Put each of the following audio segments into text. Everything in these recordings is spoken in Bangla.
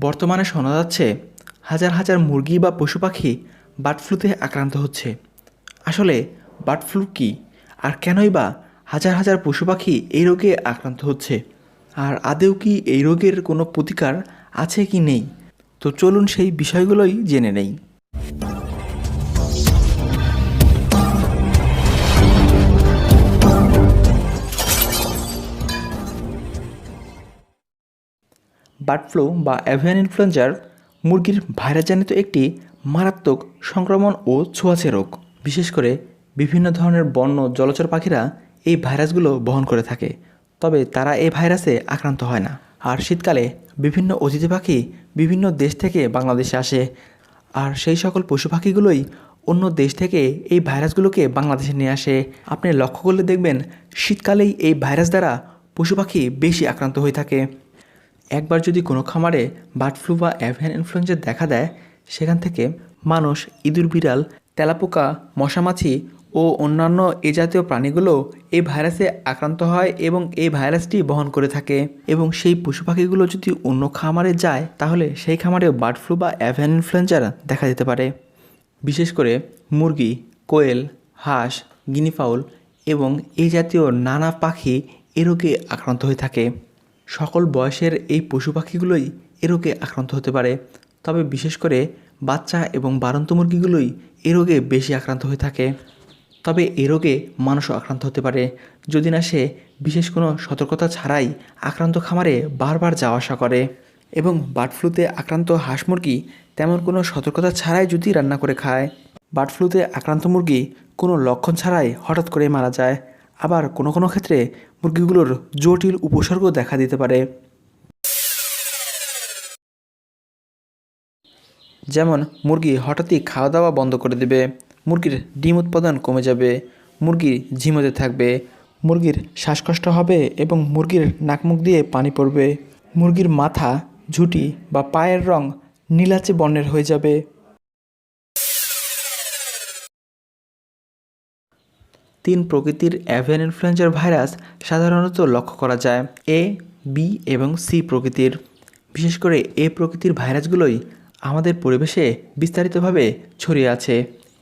বর্তমানে শোনা যাচ্ছে হাজার হাজার মুরগি বা পশু পাখি বার্ড ফ্লুতে আক্রান্ত হচ্ছে। আসলে, বার্ড ফ্লু কী? আর কেনই বা হাজার হাজার পশু পাখি এই রোগে আক্রান্ত হচ্ছে? আর আদেও কি এই রোগের কোনো প্রতিকার আছে কি নেই? তো চলুন সেই বিষয়গুলোই জেনে নেই। বার্ড ফ্লু বা অ্যাভিয়ান ইনফ্লুয়েঞ্জার মুরগির ভাইরাসজনিত একটি মারাত্মক সংক্রমণ ও ছোঁয়াচে রোগ। বিশেষ করে বিভিন্ন ধরনের বন্য জলচর পাখিরা এই ভাইরাসগুলো বহন করে থাকে, তবে তারা এই ভাইরাসে আক্রান্ত হয় না। আর শীতকালে বিভিন্ন অতিথি পাখি বিভিন্ন দেশ থেকে বাংলাদেশে আসে, আর সেই সকল পশু পাখিগুলোই অন্য দেশ থেকে এই ভাইরাসগুলোকে বাংলাদেশে নিয়ে আসে। আপনি লক্ষ্য করলে দেখবেন, শীতকালেই এই ভাইরাস দ্বারা পশু পাখি বেশি আক্রান্ত হয়ে থাকে। একবার যদি কোনো খামারে বার্ড ফ্লু বা অ্যাভিয়ান ইনফ্লুয়েঞ্জা দেখা দেয়, সেখান থেকে মানুষ, ইঁদুর বিড়াল, তেলাপোকা, মশামাছি ও অন্যান্য এ জাতীয় প্রাণীগুলো এই ভাইরাসে আক্রান্ত হয় এবং এই ভাইরাসটি বহন করে থাকে। এবং সেই পশু পাখিগুলো যদি অন্য খামারে যায়, তাহলে সেই খামারেও বার্ড ফ্লু বা অ্যাভিয়ান ইনফ্লুয়েঞ্জার দেখা যেতে পারে। বিশেষ করে মুরগি, কোয়েল, হাঁস, গিনিফাউল এবং এই জাতীয় নানা পাখি এ রোগে আক্রান্ত হয়ে থাকে। সকল বয়সের এই পশু পাখিগুলোই এ রোগে আক্রান্ত হতে পারে। তবে বিশেষ করে বাচ্চা এবং বারন্ত মুরগিগুলোই এ রোগে বেশি আক্রান্ত হয়ে থাকে। তবে এ রোগে মানুষও আক্রান্ত হতে পারে। যদি না সে বিশেষ কোনো সতর্কতা ছাড়াই আক্রান্ত খামারে বারবার যাওয়া আসা করে এবং বার্ড ফ্লুতে আক্রান্ত হাঁস মুরগি তেমন কোনো সতর্কতা ছাড়াই যদি রান্না করে খায়। বার্ড ফ্লুতে আক্রান্ত মুরগি কোনো লক্ষণ ছাড়াই হঠাৎ করে মারা যায়। আবার কোনো কোনো ক্ষেত্রে মুরগিগুলোর জটিল উপসর্গ দেখা দিতে পারে। যেমন, মুরগি হঠাৎই খাওয়া দাওয়া বন্ধ করে দেবে, মুরগির ডিম উৎপাদন কমে যাবে, মুরগি ঝিমোতে থাকবে, মুরগির শ্বাসকষ্ট হবে এবং মুরগির নাকমুখ দিয়ে পানি পড়বে। মুরগির মাথা, ঝুঁটি বা পায়ের রং নীলাচে বর্ণের হয়ে যাবে। তিন প্রকৃতির অ্যাভিয়ান ইনফ্লুয়েঞ্জার ভাইরাস সাধারণত লক্ষ্য করা যায় এ বি এবং সি প্রকৃতির। বিশেষ করে এ প্রকৃতির ভাইরাসগুলোই আমাদের পরিবেশে বিস্তারিতভাবে ছড়িয়ে আছে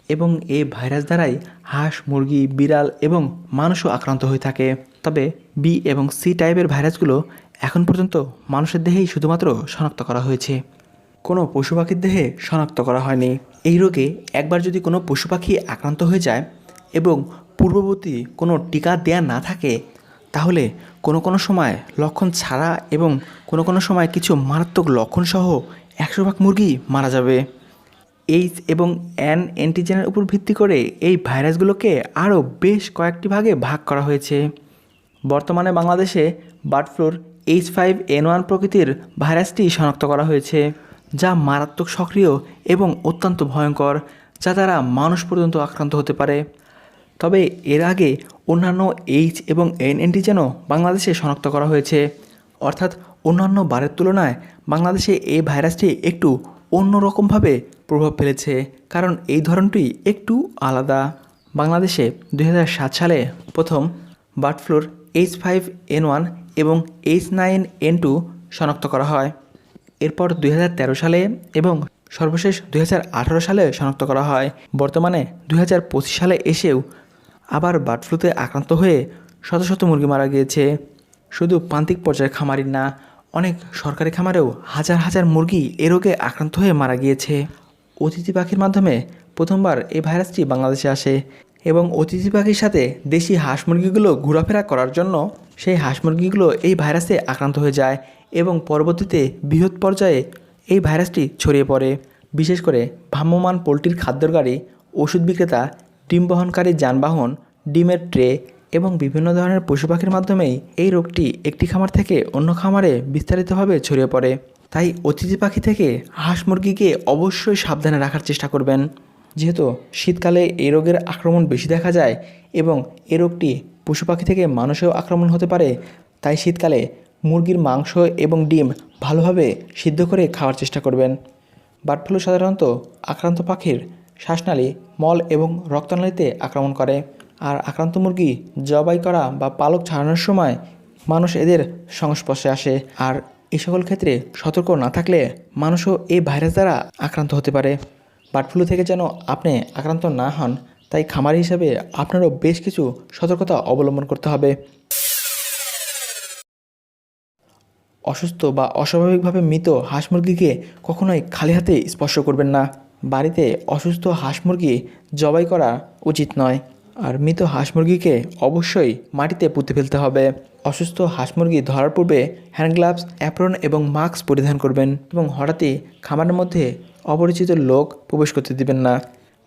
এবং এ ভাইরাস দ্বারাই হাঁস, মুরগি, বিড়াল এবং মানুষও আক্রান্ত হয়ে থাকে। তবে বি এবং সি টাইপের ভাইরাসগুলো এখন পর্যন্ত মানুষের দেহেই শুধুমাত্র শনাক্ত করা হয়েছে। কোনো পশু পাখির দেহে শনাক্ত করা হয়নি। এই রোগে একবার যদি কোনো পশু পাখি আক্রান্ত হয়ে যায় এবং পূর্ববর্তী কোনো টিকা দেয়া না থাকে, তাহলে কোনো কোনো সময় লক্ষণ ছাড়া এবং কোনো কোনো সময় কিছু মারাত্মক লক্ষণ সহ একশো ভাগ মুরগি মারা যাবে। এইচ এবং অ্যান অ্যান্টিজেনের উপর ভিত্তি করে এই ভাইরাসগুলোকে আরও বেশ কয়েকটি ভাগে ভাগ করা হয়েছে। বর্তমানে বাংলাদেশে বার্ড ফ্লুর এইচ ফাইভ এন ওয়ান প্রকৃতির ভাইরাসটি শনাক্ত করা হয়েছে, যা মারাত্মক সক্রিয় এবং অত্যন্ত ভয়ঙ্কর, যা দ্বারা মানুষ পর্যন্ত আক্রান্ত হতে পারে। তবে এর আগে অন্যান্য এইচ এবং এন অ্যান্টিজেনও বাংলাদেশে শনাক্ত করা হয়েছে। অর্থাৎ অন্যান্য বারের তুলনায় বাংলাদেশে এই ভাইরাসটি একটু অন্যরকমভাবে প্রভাব ফেলেছে, কারণ এই ধরনটি একটু আলাদা। বাংলাদেশে দুই হাজার সাত সালে প্রথম বার্ড ফ্লুর এইচ ফাইভ এন ওয়ান এবং এইচ নাইন এন টু শনাক্ত করা হয়। এরপর দু হাজার তেরো সালে এবং সর্বশেষ দু হাজার আঠারো সালে শনাক্ত করা হয়। বর্তমানে দু হাজার পঁচিশ সালে এসেও আবার বার্ড ফ্লুতে আক্রান্ত হয়ে শত শত মুরগি মারা গিয়েছে। শুধু প্রান্তিক পর্যায়ের খামারি না, অনেক সরকারি খামারেও হাজার হাজার মুরগি এ রোগে আক্রান্ত হয়ে মারা গিয়েছে। অতিথি পাখির মাধ্যমে প্রথমবার এই ভাইরাসটি বাংলাদেশে আসে এবং অতিথি পাখির সাথে দেশি হাঁস মুরগিগুলো ঘোরাফেরা করার জন্য সেই হাঁস মুরগিগুলো এই ভাইরাসে আক্রান্ত হয়ে যায় এবং পরবর্তীতে বৃহৎ পর্যায়ে এই ভাইরাসটি ছড়িয়ে পড়ে। বিশেষ করে ভ্রাম্যমাণ পোলট্রির খাদ্যর গাড়ি, ওষুধ বিক্রেতা ডিম বহনকারী যানবাহন, ডিমের ট্রে এবং বিভিন্ন ধরনের পশু পাখির মাধ্যমেই এই রোগটি একটি খামার থেকে অন্য খামারে বিস্তারিতভাবে ছড়িয়ে পড়ে। তাই অতিথি পাখি থেকে হাঁস মুরগিকে অবশ্যই সাবধানে রাখার চেষ্টা করবেন। যেহেতু শীতকালে এই রোগের আক্রমণ বেশি দেখা যায় এবং এই রোগটি পশু পাখি থেকে মানুষেও আক্রমণ হতে পারে, তাই শীতকালে মুরগির মাংস এবং ডিম ভালোভাবে সিদ্ধ করে খাওয়ার চেষ্টা করবেন। বার্ড ফ্লু সাধারণত আক্রান্ত পাখির শ্বাসনালী, মল এবং রক্তনালীতে আক্রমণ করে। আর আক্রান্ত মুরগি জবাই করা বা পালক ছাড়ানোর সময় মানুষ এদের সংস্পর্শে আসে। আর এই সকল ক্ষেত্রে সতর্ক না থাকলে মানুষও এই ভাইরাস দ্বারা আক্রান্ত হতে পারে। বার্ড ফ্লু থেকে যেন আপনি আক্রান্ত না হন, তাই খামারি হিসাবে আপনারও বেশ কিছু সতর্কতা অবলম্বন করতে হবে। অসুস্থ বা অস্বাভাবিকভাবে মৃত হাঁস মুরগিকে কখনোই খালি হাতে স্পর্শ করবেন না। বাড়িতে অসুস্থ হাঁস মুরগি জবাই করা উচিত নয়। আর মৃত হাঁস মুরগিকে অবশ্যই মাটিতে পুঁতে ফেলতে হবে। অসুস্থ হাঁস মুরগি ধরার পূর্বে হ্যান্ড গ্লাভস, অ্যাপ্রন এবং মাস্ক পরিধান করবেন এবং হঠাৎই খামারের মধ্যে অপরিচিত লোক প্রবেশ করতে দিবেন না।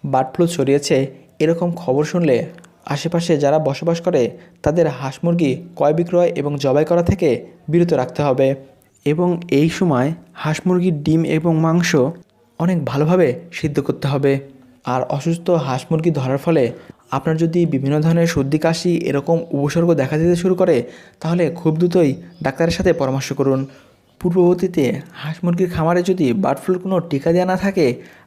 বার্ড ফ্লু ছড়িয়েছে এরকম খবর শুনলে আশেপাশে যারা বসবাস করে তাদের হাঁস মুরগি ক্রয় বিক্রয় এবং জবাই করা থেকে বিরত রাখতে হবে। এবং এই সময় হাঁস মুরগির ডিম এবং মাংস অনেক ভালোভাবে সিদ্ধ করতে হবে। আর অসুস্থ হাঁস মুরগি ধরার ফলে আপনার যদি বিভিন্ন ধরনের সর্দি, কাশি এরকম উপসর্গ দেখা দিতে শুরু করে, তাহলে খুব দ্রুতই ডাক্তারের সাথে পরামর্শ করুন। পূর্ববর্তীতে হাঁস মুরগির খামারে যদি বার্ড ফ্লুর কোনো টিকা দেওয়া না থাকে,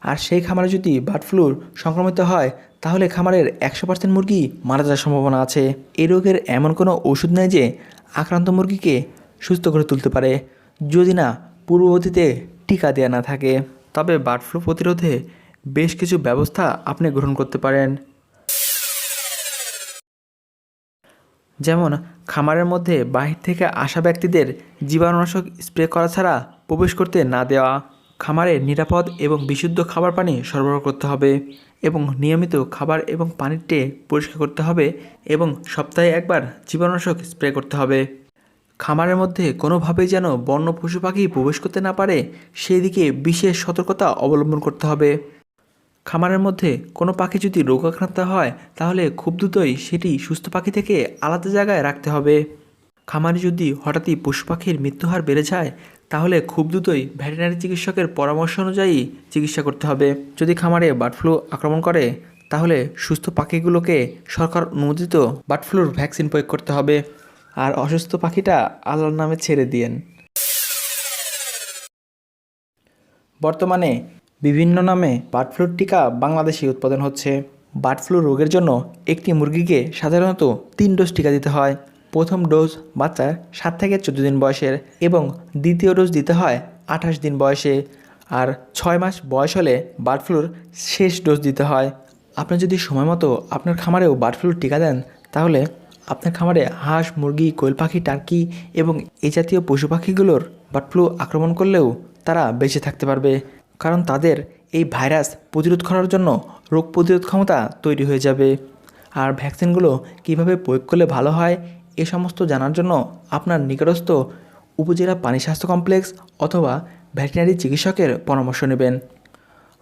আর সেই খামারে যদি বার্ড ফ্লুর সংক্রমিত হয়, তাহলে খামারের একশো পার্সেন্ট মুরগি মারা যাওয়ার সম্ভাবনা আছে। এই রোগের এমন কোনো ওষুধ নেই যে আক্রান্ত মুরগিকে সুস্থ করে তুলতে পারে। যদি না, পূর্ববর্তীতে টিকা দেওয়া না থাকে। তবে বার্ড ফ্লু প্রতিরোধে বেশ কিছু ব্যবস্থা আপনি গ্রহণ করতে পারেন। যেমন, খামারের মধ্যে বাহির থেকে আসা ব্যক্তিদের জীবাণুনাশক স্প্রে করা ছাড়া প্রবেশ করতে না দেওয়া, খামারে নিরাপদ এবং বিশুদ্ধ খাবার পানি সরবরাহ করতে হবে এবং নিয়মিত খাবার এবং পানির টে পরিষ্কার করতে হবে এবং সপ্তাহে একবার জীবাণুনাশক স্প্রে করতে হবে। খামারের মধ্যে কোনোভাবেই যেন বন্য পশু পাখি প্রবেশ করতে না পারে সেই দিকে বিশেষ সতর্কতা অবলম্বন করতে হবে। খামারের মধ্যে কোনো পাখি যদি রোগাক্রান্ত হয়, তাহলে খুব দ্রুতই সেটি সুস্থ পাখি থেকে আলাদা জায়গায় রাখতে হবে। খামারে যদি হঠাৎই পশু পাখির মৃত্যুহার বেড়ে যায়, তাহলে খুব দ্রুতই ভেটেরিনারি চিকিৎসকের পরামর্শ অনুযায়ী চিকিৎসা করতে হবে। যদি খামারে বার্ড ফ্লু আক্রমণ করে, তাহলে সুস্থ পাখিগুলোকে সরকার অনুমোদিত বার্ড ফ্লুর ভ্যাকসিন প্রয়োগ করতে হবে। আর অসুস্থ পাখিটা আল্লাহর নামে ছেড়ে দিয়েন। বর্তমানে বিভিন্ন নামে বার্ড ফ্লুর টিকা বাংলাদেশে উৎপাদন হচ্ছে। বার্ড ফ্লু রোগের জন্য একটি মুরগিকে সাধারণত তিন ডোজ টিকা দিতে হয়। প্রথম ডোজ বাচ্চার সাত থেকে চোদ্দ দিন বয়সের এবং দ্বিতীয় ডোজ দিতে হয় আঠাশ দিন বয়সে। আর ছয় মাস বয়স হলে বার্ড ফ্লুর শেষ ডোজ দিতে হয়। আপনি যদি সময় মতো আপনার খামারেও বার্ড ফ্লুর টিকা দেন, তাহলে আপনার খামারে হাঁস, মুরগি, কোয়েল পাখি, টার্কি এবং এই জাতীয় পশু পাখিগুলোর বার্ড ফ্লু আক্রমণ করলেও তারা বেঁচে থাকতে পারবে। কারণ তাদের এই ভাইরাস প্রতিরোধ করার জন্য রোগ প্রতিরোধ ক্ষমতা তৈরি হয়ে যাবে। আর ভ্যাকসিনগুলো কীভাবে প্রয়োগ করলে ভালো হয়, এ সমস্ত জানার জন্য আপনার নিকটস্থ উপজেলা পানি স্বাস্থ্য কমপ্লেক্স অথবা ভেটেরিনারি চিকিৎসকের পরামর্শ নেবেন।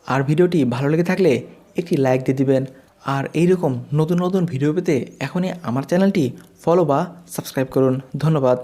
আর ভিডিওটি ভালো লেগে থাকলে একটি লাইক দিয়ে দিবেন। আর এইরকম নতুন নতুন ভিডিও পেতে এখনই আমার চ্যানেলটি ফলো বা সাবস্ক্রাইব করুন। ধন্যবাদ।